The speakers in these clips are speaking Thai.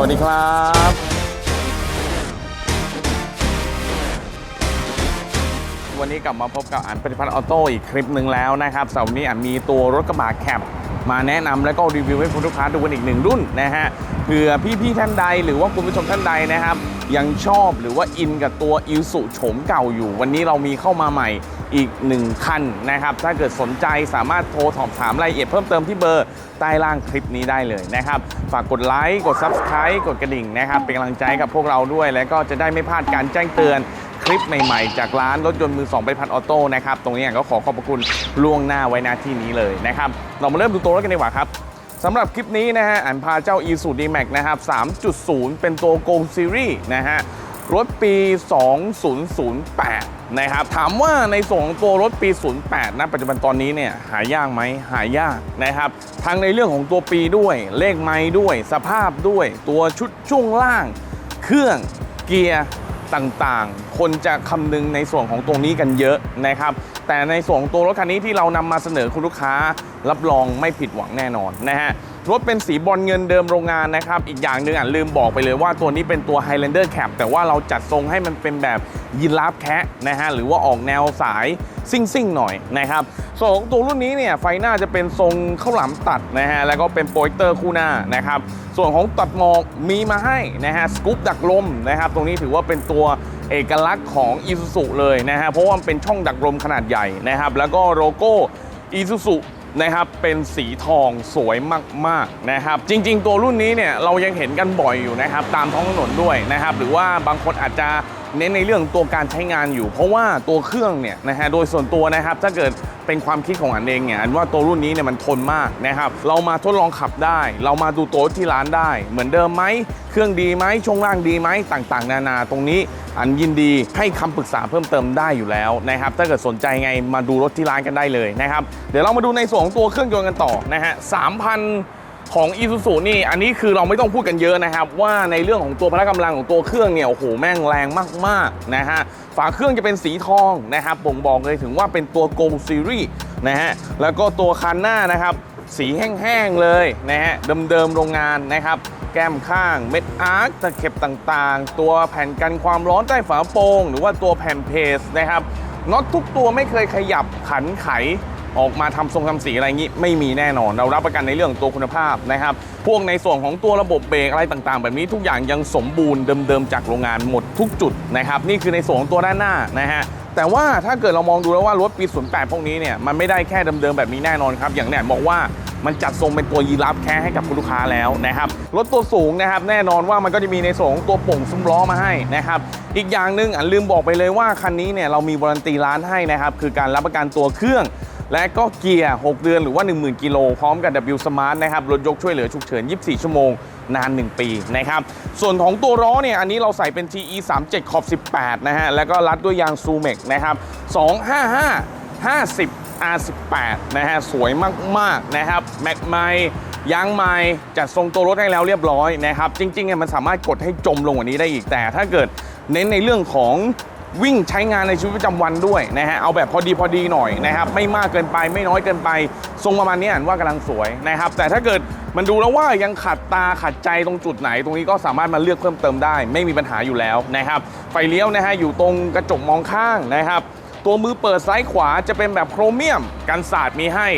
สวัสดีครับวันนี้กลับมาพบกับอันปฏิพัฒน์ออโต้อีกคลิปหนึ่งแล้วนะครับสำหรับวันนี้อันมีตัวรถกระบะแคปมาแนะนำแล้วก็รีวิวให้คุณลูกค้าดูกันอีกหนึ่งรุ่นนะฮะเผื่อพี่ๆท่านใดหรือว่าคุณผู้ชมท่านใดนะครับ ยังชอบหรือว่าอินกับตัวอิลสุโฉมเก่าอยู่ วันนี้เรามีเข้ามาใหม่ อีกหนึ่งคันนะครับ ถ้าเกิดสนใจสามารถโทรสอบถามรายละเอียดเพิ่มเติมที่เบอร์ใต้ล่างคลิปนี้ได้เลยนะครับ ฝากกดไลค์กด Subscribe กดกระดิ่งนะครับ เป็นกำลังใจกับพวกเราด้วย และก็จะได้ไม่พลาดการแจ้งเตือนคลิปใหม่ๆ จากร้านรถยนต์มือ2ไปพันออโต้นะครับ ตรงนี้ก็ขอขอบพระคุณล่วงหน้าไว้หน้าที่นี้เลยนะครับ เรามาเริ่มดูตัวรถกันดีกว่าครับสำหรับคลิปนี้นะฮะอันพาเจ้า e s u d m a x นะครับ 3.0 เป็นตัว Go Series นะฮะ รถปี 2008 นะครับถามว่าในส่วนของตัวรถปี 08 นะปัจจุบันตอนนี้เนี่ยหายากไหมหายากนะครับทั้งในเรื่องของตัวปีด้วย เลขไม้ด้วย สภาพด้วย ตัวชุดช่วงล่าง เครื่องเกียร์ต่างๆ คนจะคำนึงในส่วนของตรงนี้กันเยอะนะครับ แต่ในส่วนของตัวรถคันนี้ที่เรานำมาเสนอคุณลูกค้ารับรองไม่ผิดหวังแน่นอนนะฮะ รถเป็นสีบอลเงินเดิมโรงงานนะครับ อีกอย่างหนึ่งอะลืมบอกไปเลยว่าตัวนี้เป็นตัว Highlander Cap แต่ว่าเราจัดทรงให้มันเป็นแบบยีราฟแคะนะฮะหรือว่าออกแนวสายซิ่งซิ่งๆหน่อยนะครับส่วนของตัวรุ่นนี้เนี่ยไฟหน้าจะเป็นทรงข้าวหลามตัดนะฮะแล้วก็เป็นโปรเจคเตอร์คู่หน้านะครับส่วนของตัดหมอกมีมาให้นะฮะสกู๊ปดักลมนะครับตรงนี้ถือว่าเป็นตัวเอกลักษณ์ของ i s u z u เลยนะฮะเพราะว่ามันเป็นช่องดักลมขนาดใหญ่นะครับแล้วก็โลโก้ i s u z u นะครับเป็นสีทองสวยมากๆนะครับจริง ๆ ตัวรุ่นนี้เนี่ยเรายังเห็นกันบ่อยอยู่นะครับตามท้องถนนด้วยนะครับหรือว่าบางคนอาจจะ เน้นในเรื่องตัวการใช้งานอยู่ เพราะว่าตัวเครื่องเนี่ยนะฮะโดยส่วนตัวนะครับถ้าเกิดเป็นความคิดของอันเองเนี่ยอันว่าตัวรุ่นนี้เนี่ยมันทนมากนะครับเรามาทดลองขับได้ เรามาดูตัวที่ร้านได้ เหมือนเดิมไหมเครื่องดีไหมช่วงล่างดีไหมต่างๆ นานาตรงนี้อันยินดีให้คำปรึกษาเพิ่มเติมได้อยู่แล้วนะครับถ้าเกิดสนใจไงมาดูรถที่ร้านกันได้เลยนะครับเดี๋ยวเรามาดูในส่วนของตัวเครื่องยนต์กันต่อนะฮะ3,000 ของ i s u z u นี่อันนี้คือเราไม่ต้องพูดกันเยอะนะครับ ว่าในเรื่องของตัวพละกำลังของตัวเครื่องเนี่ยโอ้โหแม่งแรงมากๆนะฮะฝาเครื่องจะเป็นสีทองนะครับบ่งบอกเลยถึงว่าเป็นตัว Go Series นะฮะแล้วก็ตัวคันหน้านะครับ สีแห้งๆเลยนะฮะเดิมๆโรงงานนะครับ แก้มข้างเม็ดอาร์คตะเข็บต่างๆ ตัวแผ่นกันความร้อนใต้ฝาโปร่งหรือว่าตัวแผ่นเพสนะครับน็อตทุกตัวไม่เคยขยับขันไข ออกมาทำทรงทำสีอะไรอย่างนี้ไม่มีแน่นอน เรารับประกันในเรื่องตัวคุณภาพนะครับ พวกในส่วนของตัวระบบเบรกอะไรต่างๆ แบบนี้ทุกอย่างยังสมบูรณ์เดิมๆจากโรงงานหมดทุกจุดนะครับนี่คือในส่วนของตัวด้านหน้านะฮะแต่ว่าถ้าเกิดเรามองดูแล้วว่ารถปี 08 พวกนี้เนี่ยมันไม่ได้แค่เดิมๆแบบนี้แน่นอนครับ อย่างแน่บอกว่ามันจัดทรงเป็นตัวยีราฟแค่ให้กับคุณลูกค้าแล้วนะครับรถตัวสูงนะครับแน่นอนว่ามันก็จะมีในส่วนของตัวป่งซุ้มล้อมาให้นะครับอีกอย่างหนึ่งอันลืมบอกไปเลยว่าคันนี้เนี่ยเรามีวารันตีร้านให้นะครับคือการรับประกันตัวเครื่อง และก็เกียร์ 6 เดือนหรือว่า 10,000 กิโลพร้อมกับ W Smart นะครับรถยกช่วยเหลือฉุกเฉิน 24 ชั่วโมง นาน 1 ปีนะครับ ส่วนของตัวล้อเนี่ย อันนี้เราใส่เป็น TE 37ขอบ 18 นะฮะ แล้วก็รัดด้วยยางซูเมกนะครับ 255 50 R18 นะฮะ สวยมาก ๆ นะครับ แม็กไมยางไม้จัดทรงตัวรถให้แล้วเรียบร้อยนะครับ จริงๆเนี่ยมันสามารถกดให้จมลงกว่านี้ได้อีกแต่ถ้าเกิดเน้นในเรื่องของ วิ่งใช้งานในชีวิตประจำวันด้วยนะฮะเอาแบบพอดีพอดีหน่อยนะครับไม่มากเกินไปไม่น้อยเกินไป ทรงประมาณนี้อ่านว่ากำลังสวยนะครับแต่ถ้าเกิดมันดูแล้วว่ายังขัดตาขัดใจตรงจุดไหน ตรงนี้ก็สามารถมาเลือกเพิ่มเติมได้ ไม่มีปัญหาอยู่แล้วนะครับไฟเลี้ยวนะฮะอยู่ตรงกระจกมองข้างนะครับตัวมือเปิดซ้ายขวาจะเป็นแบบโครเมียมกันศาสตร์มีให้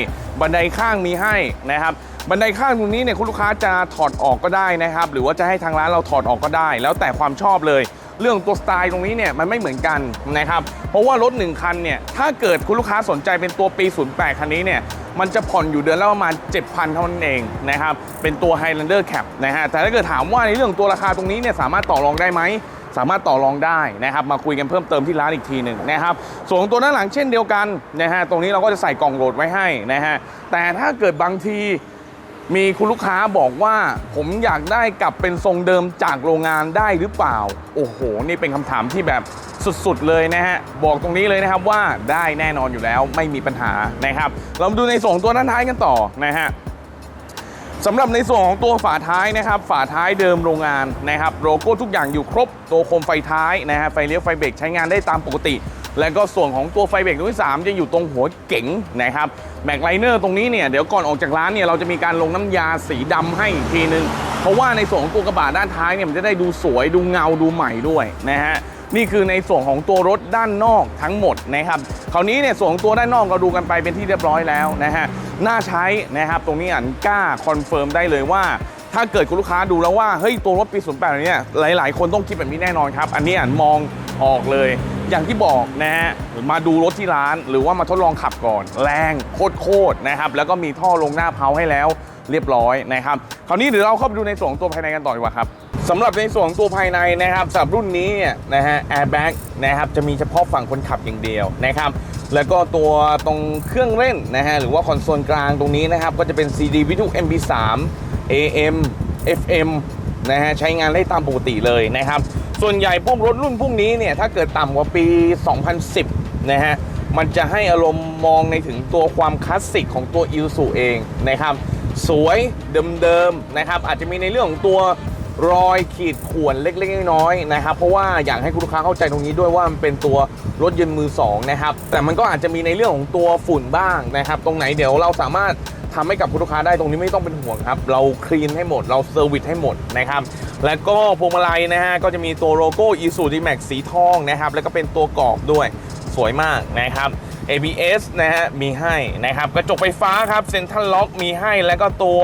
บันไดข้างมีให้นะครับบันไดข้างตรงนี้เนี่ยคุณลูกค้าจะถอดออกก็ได้นะครับ หรือว่าจะให้ทางร้านเราถอดออกก็ได้ แล้วแต่ความชอบเลย เรื่องตัวสไตล์ตรงนี้เนี่ยมันไม่เหมือนกันนะครับเพราะว่ารถ 1 คันเนี่ยถ้าเกิดคุณลูกค้าสนใจเป็นตัวปี 08 คันนี้เนี่ยมันจะผ่อนอยู่เดือนละประมาณ 7,000 เท่านั้นเองนะครับเป็นตัว Highlander Cap นะฮะแต่ถ้าเกิดถามว่าในเรื่องตัวราคาตรงนี้เนี่ยสามารถต่อรองได้ไหมสามารถต่อรองได้นะครับ มาคุยกันเพิ่มเติมที่ร้านอีกทีหนึ่งนะครับ ส่วนตัวด้านหลังเช่นเดียวกันนะฮะตรงนี้เราก็จะใส่กล่องโหลดไว้ให้นะฮะแต่ถ้าเกิดบางที มีคุณลูกค้าบอกว่าผมอยากได้กลับเป็นทรงเดิมจากโรงงานได้หรือเปล่า โอ้โห นี่เป็นคำถามที่แบบสุดๆเลยนะฮะ บอกตรงนี้เลยนะครับว่าได้แน่นอนอยู่แล้วไม่มีปัญหานะครับ เรามาดูในส่วนของตัวด้านท้ายกันต่อนะฮะสำหรับในส่วนของตัวฝาท้ายนะครับ ฝาท้ายเดิมโรงงานนะครับ โลโก้ทุกอย่างอยู่ครบ ตัวโคมไฟท้ายนะฮะ ไฟเลี้ยวไฟเบรกใช้งานได้ตามปกติ แล้วก็ส่วนของตัวไฟเบรกตัวที่ 3 จะอยู่ตรงหัวเก๋งนะครับแม็กไลเนอร์ตรงนี้เนี่ยเดี๋ยวก่อนออกจากร้านเนี่ยเราจะมีการลงน้ำยาสีดำให้อีกทีนึง เพราะว่าในส่วนของตัวกระบะด้านท้ายเนี่ยมันจะได้ดูสวยดูเงาดูใหม่ด้วยนะฮะนี่คือในส่วนของตัวรถด้านนอกทั้งหมดนะครับคราวนี้เนี่ยส่วนของตัวด้านนอกเราดูกันไปเป็นที่เรียบร้อยแล้วนะฮะน่าใช้นะครับตรงนี้อันกล้าคอนเฟิร์มได้เลยว่าถ้าเกิดคุณลูกค้าดูแล้วว่าเฮ้ยตัวรถปี 08เนี่ยหลาย ๆ คนต้องคิดแบบนี้แน่นอนครับ อันนี้อันมองออกเลย อย่างที่บอกนะฮะมาดูรถที่ร้าน หรือว่ามาทดลองขับก่อน แรงโคตรๆนะครับ แล้วก็มีท่อลงหน้าเพาให้แล้วเรียบร้อยนะครับ คราวนี้เดี๋ยวเราเข้าไปดูในส่วนของตัวภายในกันต่อดีกว่าครับสำหรับในส่วนของตัวภายในนะครับสำหรับรุ่นนี้เนี่ยนะฮะแอร์แบ็กนะครับจะมีเฉพาะฝั่งคนขับอย่างเดียวนะครับแล้วก็ตัวตรงเครื่องเล่นนะฮะหรือว่าคอนโซลกลางตรงนี้นะครับก็จะเป็น CD วิทยุ MP3 AM FM นะฮะใช้งานได้ตามปกติเลยนะครับ ส่วนใหญ่พวกรถรุ่นพวกนี้เนี่ยถ้าเกิดต่ำกว่าปี 2010 นะฮะมันจะให้อารมณ์มองในถึงตัวความคลาสสิกของตัว i l s u เองนะครับ สวยเดิมๆนะครับ อาจจะมีในเรื่องของตัวรอยขีดข่วนเล็กๆน้อยๆนะครับ เพราะว่าอยากให้คุณลูกค้าเข้าใจตรงนี้ด้วยว่ามันเป็นตัวรถยนต์มือสองนะครับแต่มันก็อาจจะมีในเรื่องของตัวฝุ่นบ้างนะครับ ตรงไหนเดี๋ยวเราสามารถ ทำให้กับคุณลูกค้าได้ตรงนี้ไม่ต้องเป็นห่วงครับ เราคลีนให้หมดเราเซอร์วิสให้หมดนะครับแล้วก็พวงมาลัยนะฮะก็จะมีตัวโลโก้ i s u d m a x สีทองนะครับแล้วก็เป็นตัวกรอบด้วยสวยมากนะครับ ABS นะฮะมีให้นะครับกระจกไฟฟ้าครับเซ็นทรัลล็อกมีให้แล้วก็ตัว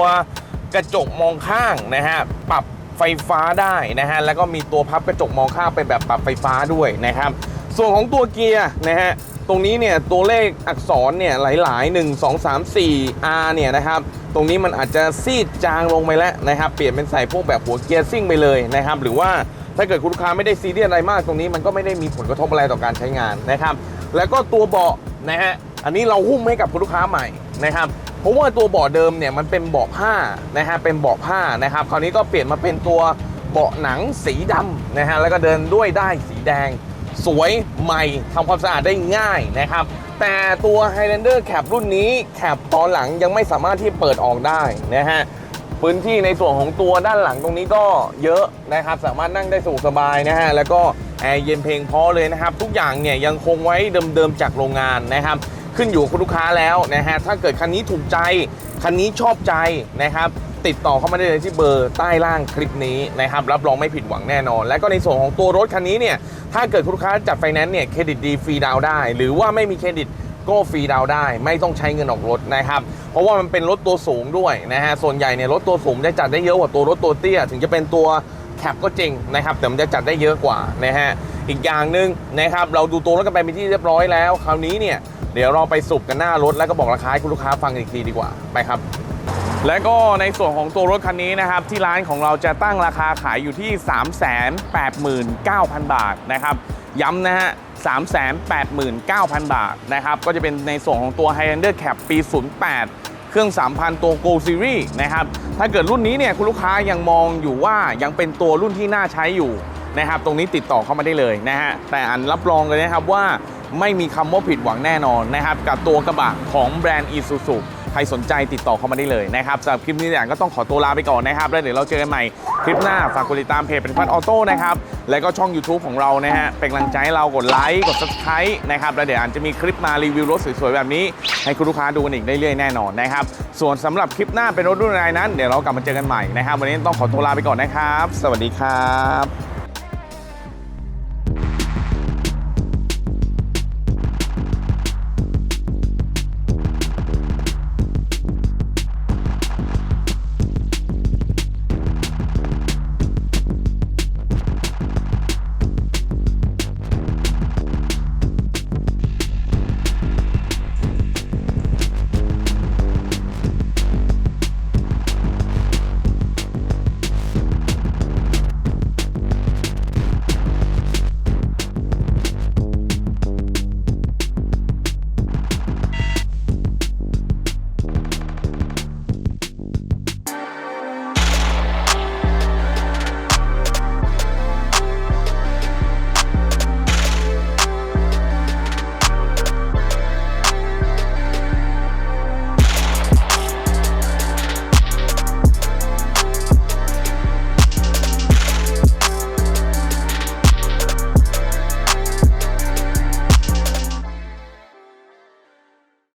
กระจกมองข้างนะฮะปรับไฟฟ้าได้นะฮะแล้วก็มีตัวพับกระจกมองข้างเป็นแบบปรับไฟฟ้าด้วยนะครับ ส่วนของตัวเกียร์นะฮะ ตรงนี้เนี่ยตัวเลขอักษรเนี่ยหลาย ๆ 1 2 3 4 R เนี่ยนะครับตรงนี้มันอาจจะซีดจางลงไปแล้วนะครับเปลี่ยนเป็นใส่พวกแบบหัวเกียร์ซิ่งไปเลยนะครับหรือว่าถ้าเกิดคุณลูกค้าไม่ได้ซีเรียสอะไรมากตรงนี้มันก็ไม่ได้มีผลกระทบอะไรต่อการใช้งานนะครับแล้วก็ตัวเบาะนะฮะอันนี้เราหุ้มให้กับคุณลูกค้าใหม่นะครับเพราะว่าตัวเบาะเดิมเนี่ยมันเป็นเบาะผ้านะฮะเป็นเบาะผ้านะครับคราวนี้ก็เปลี่ยนมาเป็นตัวเบาะหนังสีดำนะฮะแล้วก็เดินด้วยได้สีแดง สวยใหม่ทำความสะอาดได้ง่ายนะครับ แต่ตัว Highlander Cap รุ่นนี้แคปตอนหลังยังไม่สามารถที่เปิดออกได้นะฮะพื้นที่ในส่วนของตัวด้านหลังตรงนี้ก็เยอะนะครับ สามารถนั่งได้สะดวกสบายนะฮะแล้วก็แอร์เย็นเพลงพอเลยนะครับ ทุกอย่างเนี่ยยังคงไว้เดิมๆจากโรงงานนะครับ ขึ้นอยู่กับคุณลูกค้าแล้วนะฮะถ้าเกิดคันนี้ถูกใจ คันนี้ชอบใจนะครับ ติดต่อเข้ามาได้เลยที่เบอร์ใต้ล่างคลิปนี้นะครับรับรองไม่ผิดหวังแน่นอน และก็ในส่วนของตัวรถคันนี้เนี่ยถ้าเกิดคุณลูกค้าจัดไฟแนนซ์เนี่ยเครดิตดีฟรีดาวได้ หรือว่าไม่มีเครดิตก็ฟรีดาวได้ ไม่ต้องใช้เงินออกรถนะครับ เพราะว่ามันเป็นรถตัวสูงด้วยนะฮะส่วนใหญ่เนี่ยรถตัวสูงจะจัดได้เยอะกว่าตัวรถตัวเตี้ย ถึงจะเป็นตัวแคปก็จริงนะครับแต่มันจะจัดได้เยอะกว่านะฮะอีกอย่างหนึ่งนะครับเราดูตัวรถกันไปเป็นที่เรียบร้อยแล้ว คราวนี้เนี่ยเดี๋ยวเราไปสุบกันหน้ารถแล้วก็บอกราคาให้คุณลูกค้าฟังอีกทีดีกว่าไปครับ และก็ในส่วนของตัวรถคันนี้นะครับ ที่ร้านของเราจะตั้งราคาขายอยู่ที่ 389,000 บาทนะครับ ย้ำนะฮะ 389,000 บาทนะครับ ก็จะเป็นในส่วนของตัว Highlander Cap ปี 08 เครื่อง 3,000 ตัว Go Series นะครับ ถ้าเกิดรุ่นนี้เนี่ยคุณลูกค้ายังมองอยู่ว่ายังเป็นตัวรุ่นที่น่าใช้อยู่นะครับ ตรงนี้ติดต่อเข้ามาได้เลยนะฮะ แต่อันรับรองเลยนะครับว่าไม่มีคำว่าผิดหวังแน่นอนนะครับ กับตัวกระบะของแบรนด์ Isuzu ครสนใจติดต่อเข้ามาได้เลยนะครับสำหรับคลิปนี้เนี่ยก็ต้องขอตัวลาไปก่อนนะครับ แล้วเดี๋ยวเราเจอกันใหม่คลิปหน้าฝากกดติดตามเพจเป็นพันออโต้นะครับแล้วก็ช่อง YouTube ของเรานะฮะเป็นกำลังใจให้เรากดไลค์กด subscribe นะครับแล้วเดี๋ยวอันจะมีคลิปมารีวิวรถสวยๆแบบนี้ ให้คุณลูกค้าดูกันอีกได้เรื่อยๆแน่นอนนะครับส่วนสำหรับคลิปหน้าเป็นรถรุ่นอะไรนั้น เดี๋ยวเรากลับมาเจอกันใหม่นะครับ วันนี้ต้องขอตัวลาไปก่อนนะครับ สวัสดีครับ